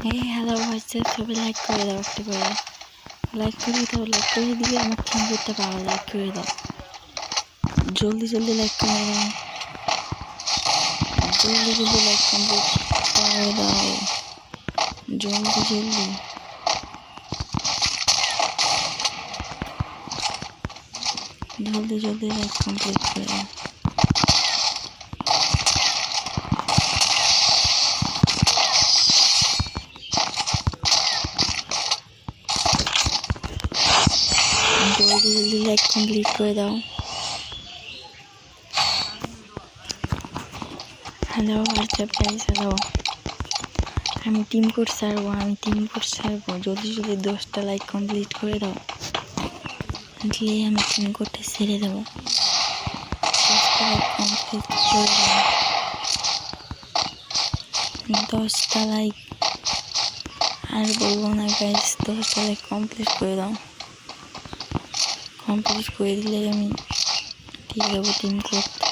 এই হ্যালো ভয়েসে সবাই লাইক করে দাও, একটা করে লাইক করে দাও লাইক করে দিলে আমার করতে পারো লাইক করে দাও। জলদি জলদি লাইক করে দাও। জলদি জলদি লাইক কমপ্লিট করে দাও। জলদি জলদি। জলদি জলদি লাইক কমপ্লিট করে দাও। লাইক কমপ্লিট করে দাও। হ্যালো হোয়াটসঅ্যাপ গাইস হ্যালো আমি টিম কোড সারবো আমি টিম কোড সারবো জলদি জলদি দশটা লাইক কমপ্লিট করে দাও দিয়ে আমি টিম কোডটা ছেড়ে দেবো। দশটা লাইক কমপ্লিট করে দাও। দশটা লাইক আর বলব না গাইস দশটা লাইক কমপ্লিট করে দাও। কমপ্লিট করে দিলে আমি দিয়ে দেবো টিম কোড